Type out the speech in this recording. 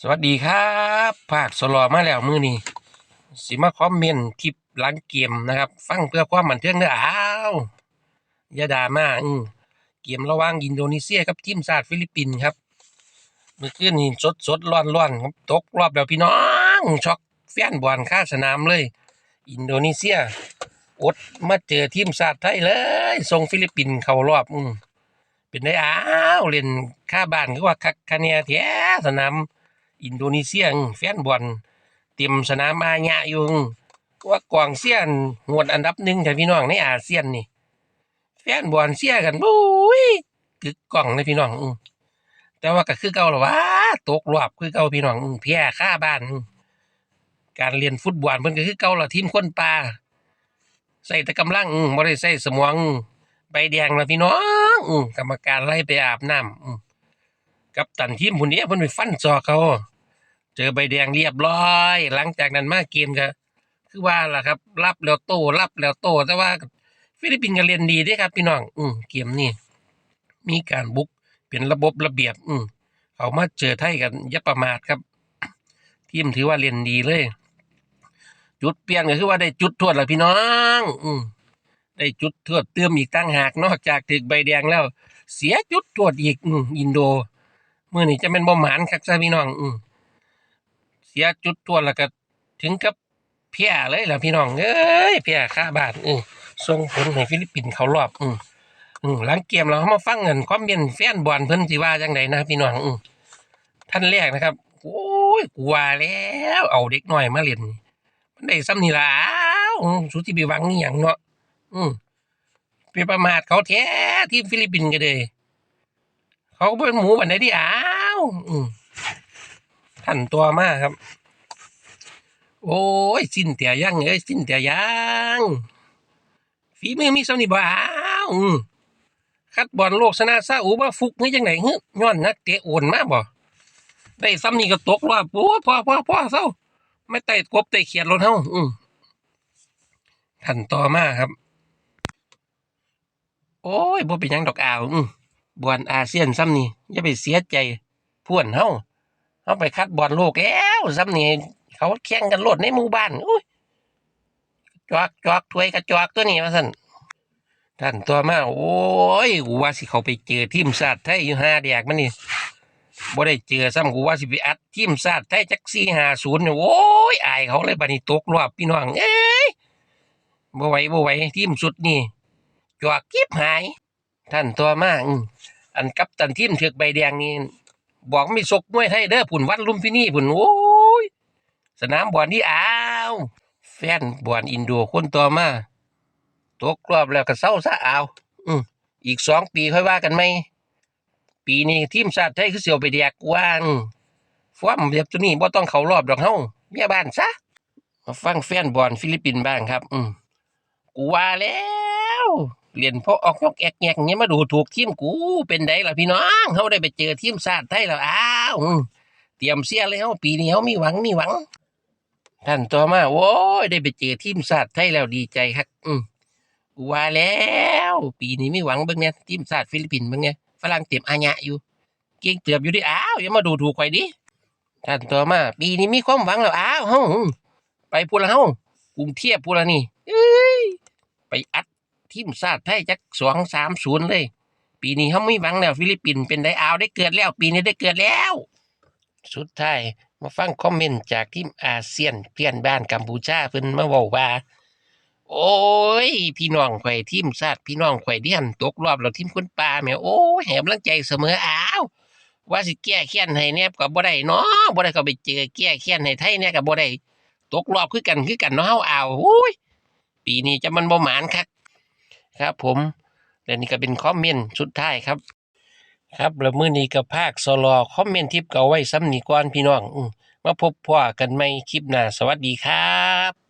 สวัสดีครับภาคสลอมาแล้วมือนี้สิมาคอมเมนต์คลิปหลังเกมนะครับ ฟังเพื่อความบันเทิงเด้ออ้าวอย่าด่ามาอืเกมระหว่างอินโดนีเซียกับทีมชาติฟิลิปปินส์ครับ เมื่อคืนนี้สดสดร้อนร้อนครับตกรอบแล้วพี่น้องช็อกแฟนบอลค่าสนามเลย อินโดนีเซียอดมาเจอทีมชาติไทยเลยส่งฟิลิปปินส์เข้ารอบอืมเป็นได้อ้าวเล่นค่าบ้านคือว่าคักคะแนนแท้สนาม อินโดนีเซียอือแฟนบอลเต็มสนามอาญะอยู่ว่ากองเซียนงวดอันดับหนึ่งแต่พี่น้องในอาเซียนนี่ แฟนบอลเชียกันบุ้ยกึกกล่องเลยพี่น้องอือแต่ว่าก็คือเก่าหรอวะตกรอบคือเก่าพี่น้องอื้อแพ้ค่าบ้าน การเรียนฟุตบอลเพิ่นก็คือเก่าละทีมคนปลาใส่แต่กำลังอื้อบ่ได้ใส่สมองใบแดงละพี่น้องอือกรรมการไล่ไปอาบน้ำกับตันทีมผู้นี้เพิ่นไปฟันจอเขา เจอใบแดงเรียบร้อย หลังจากนั้นมาเกมก็คือว่าล่ะครับ รับแล้วโตรับแล้วโต แต่ว่าฟิลิปปินส์ก็เล่นดีด้วยครับ พี่น้อง อืมเกมนี้มีการบุกเป็นระบบระเบียบ อืมเขามาเจอไทยกันย่าประมาทครับ ทีมถือว่าเล่นดีเลย จุดเปลี่ยนก็คือว่าได้จุดทวดแล้วพี่น้อง อืมได้จุดทวดเติมอีกตั้งหากนอกจากถึกใบแดงแล้ว เสียจุดทวดอีก อืมอินโดเมื่อนี้จะเป็นบ่หมานคักซะพี่น้อง อืม เสียจุดทวแล้วก็ถึงกับเพี้ยเลยล่ะพี่น้องเอ้ยเพี้ยค่าบาทอืมส่งผลให้ฟิลิปปินส์เขารอบอืมอืมหลังเกมเราเขามาฟังเงินความเมียนแฟนบอลเพิ่นสิว่าจังไดนะพี่น้องอืมท่านแรกนะครับโอ้ยกลัวแล้วเอาเด็กหน้อยมาเล่นมันได้ซ้ำนี่ล่ะอ้วสุดที่ไปวังนี่หยังเนาะอืมไปประมาทเขาแท้ทีมฟิลิปปินส์ก็เลยเขาเป็นหมูบันไดที่อ้าวอืม ท่านตัวมากครับ โอ้ย สิ้นเตียยังเอ้ยสิ้นเตียยังฝีมือมีสำนิบ่อ้าวคัดบอลโลกชนะซาอุมาฟุกนี่จังไหนฮึย้อนนักเตะโอนมากบ่ได้ซ้ำนี่ก็ตกรอบโอ้พอพอพอเศร้าไม่ไต่กบไต่เขียดรถเฮาอืมทันต่อมาครับ โอ้ยบ่เป็นยังดอกอ่าวอืมบอลอาเซียนซ้ำนี่อย่าไปเสียใจพ่วนเฮา เฮาไปคัดบอลโลกแล้วซ้ำนี่เขาแข่งกันโลดในหมู่บ้านอุ้ยจอกจอกถวยกระจอกตัวนี้มาสั่นท่านตัวมาโอ้ยกูว่าสิเขาไปเจอทีมชาติไทยอยู่ห้าแดกมันนี่บ่ได้เจอซ้ำกูว่าสิไปอัดทีมชาติไทยจักสี่ห้าศูนย์เนี่ยโอ้ยอายเขาเลยบัดนี้ตกรอบพี่น้องเอ้ยบ่ไหวบ่ไหวทีมสุดนี่จอกกิบหาย ท่านตัวมากอันกัปตันทีมเถึกใบแดงนี่ บอกไม่ซกมวยไทยเด้อผุ่นวันลุมพินีผุ่นโอ้ยสนามบอลนี่อ้าวแฟนบอลอินโดคนต่อมาตกรอบแล้วก็เศร้าซะเอาอืมอีกสองปีค่อยว่ากันไหมปีนี้ทีมชาติไทยคือเสียวไปแดกกว่างฟ้อมแบบตัวนี้บ่ต้องเขารอบดอกเฮาเมียบ้านซะมาฟังแฟนบอลฟิลิปปินส์บ้างครับ อืมกูว่าแล้ว เรียนพอออกยกแอกแงกเงี้ยมาดูถูกทีมกู เป็นไดล่ะพี่น้องเฮาได้ไปเจอทีมชาติไทยแล้วอ้าวเตรียมเสียแล้วปีนี้เฮามีหวังมีหวังท่านต่อมาโว้ยได้ไปเจอทีมชาติไทยแล้วดีใจครับอืมว่าแล้ว ปีนี้มีหวังบิ่งเนี่ยทีมชาติฟิลิปปินส์บิ่งเนี่ยฝรั่งเต็มอาญะอยู่ เก่งเตือบอยู่ดิอ้าวอย่ามาดูถูกข่อยดิท่านต่อมา ปีนี้มีความหวังแล้วอ้าวเฮาอืมไปพูดละเฮากรุงเทพพูดละนี่ไปอัด ทีมชาติไทยจักสองสามศูนย์เลย ปีนี้เฮาไมีหวังแล้วฟิลิปปินส์เป็นไดอาวได้เกิดแล้ว ปีนี้ได้เกิดแล้ว สุดท้ายมาฟังคอมเมนต์จากทีมอาเซียนเพื่อนบ้านกัมพูชาเพิ่นมาบอกว่า โอ้ย พี่น้องข่ทีมชาติพี่น้องข่อยเดียนตกรอบแล้วทีมคนป่าแหม่โอ้ยให้กำลังใจเสมออ้าวว่าสิแก้แค้นให้แนบก็บ่ได้เนาะบ่ได้ก็ไปเจอแก้แค้นให้ไทยเนี่ยก็บ่ได้ตกรอบคือกันคือกันเนาะเฮาอ้าวโอ้ยปีนี้จะมันบ่หมานคัก ครับผมและนี่ก็เป็นคอมเมนต์สุดท้ายครับ ครับแล้วมื้อนี้ก็ภาคสลอคอมเมนต์ทิปเก่าไว้ซ้ำนี่ก่อนพี่น้องมาพบพ่อกันใหม่คลิปหน้าสวัสดีครับ